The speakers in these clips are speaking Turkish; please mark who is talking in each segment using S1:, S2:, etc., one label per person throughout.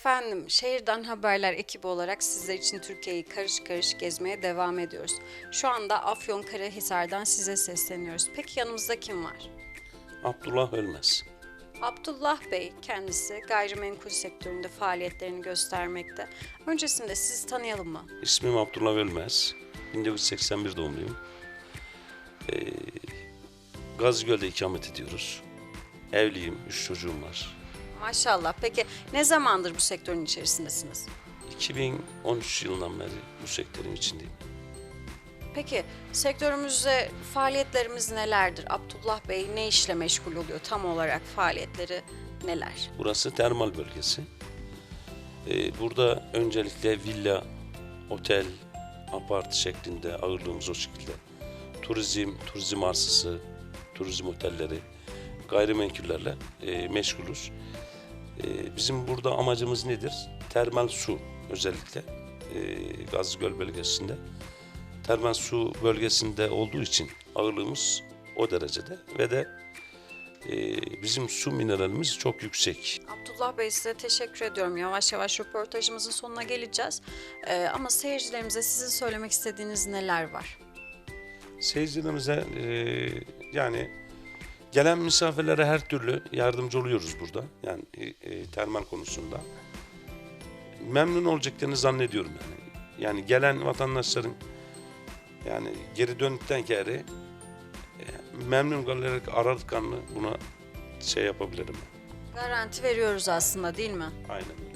S1: Efendim, Şehirden Haberler ekibi olarak sizler için Türkiye'yi karış karış gezmeye devam ediyoruz. Şu anda Afyonkarahisar'dan size sesleniyoruz. Peki yanımızda kim var?
S2: Abdullah Ölmez.
S1: Abdullah Bey kendisi gayrimenkul sektöründe faaliyetlerini göstermekte. Öncesinde sizi tanıyalım mı?
S2: İsmim Abdullah Ölmez. 1981 doğumluyum. Ee, Gazigöl'de ikamet ediyoruz. Evliyim, üç çocuğum var.
S1: Maşallah. Peki ne zamandır bu sektörün içerisindesiniz?
S2: 2013 yılından beri bu sektörün içindeyim.
S1: Peki sektörümüzde faaliyetlerimiz nelerdir? Abdullah Bey ne işle meşgul oluyor tam olarak faaliyetleri neler?
S2: Burası termal bölgesi. Ee, burada öncelikle villa, otel, apart şeklinde ağırlığımız o şekilde. Turizm, turizm arsası, turizm otelleri, gayrimenkullerle e, meşgulüz. E, bizim burada amacımız nedir? Termal su özellikle e, Gazlıgöl bölgesinde. Termal su bölgesinde olduğu için ağırlığımız o derecede ve de e, bizim su mineralimiz çok yüksek.
S1: Abdullah Bey size teşekkür ediyorum. Yavaş yavaş röportajımızın sonuna geleceğiz. Ee, ama seyircilerimize sizin söylemek istediğiniz neler var?
S2: Seyircilerimize yani gelen misafirlere her türlü yardımcı oluyoruz burada. Yani e, e, termal konusunda. Memnun olacaklarını zannediyorum yani. Yani gelen vatandaşların yani geri döndükten geri e, memnun kalarak aradıklarını buna şey yapabilirim.
S1: Garanti veriyoruz aslında değil mi?
S2: Aynen.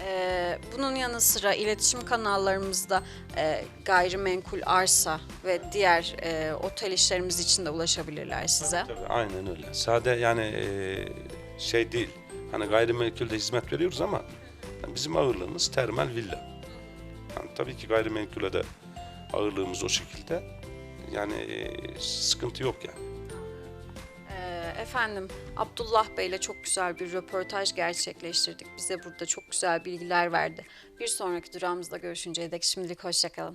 S1: Ee, bunun yanı sıra iletişim kanallarımızda e, gayrimenkul arsa ve diğer e, otel işlerimiz için de ulaşabilirler size.
S2: Tabii, aynen öyle. Sade yani e, şey değil. Hani gayrimenkulde hizmet veriyoruz ama yani bizim ağırlığımız termal villa. Yani tabii ki gayrimenkule de ağırlığımız o şekilde. Yani e, sıkıntı yok yani.
S1: Efendim Abdullah Bey ile çok güzel bir röportaj gerçekleştirdik. Bize burada çok güzel bilgiler verdi. Bir sonraki durağımızda görüşünceye dek şimdilik hoşçakalın.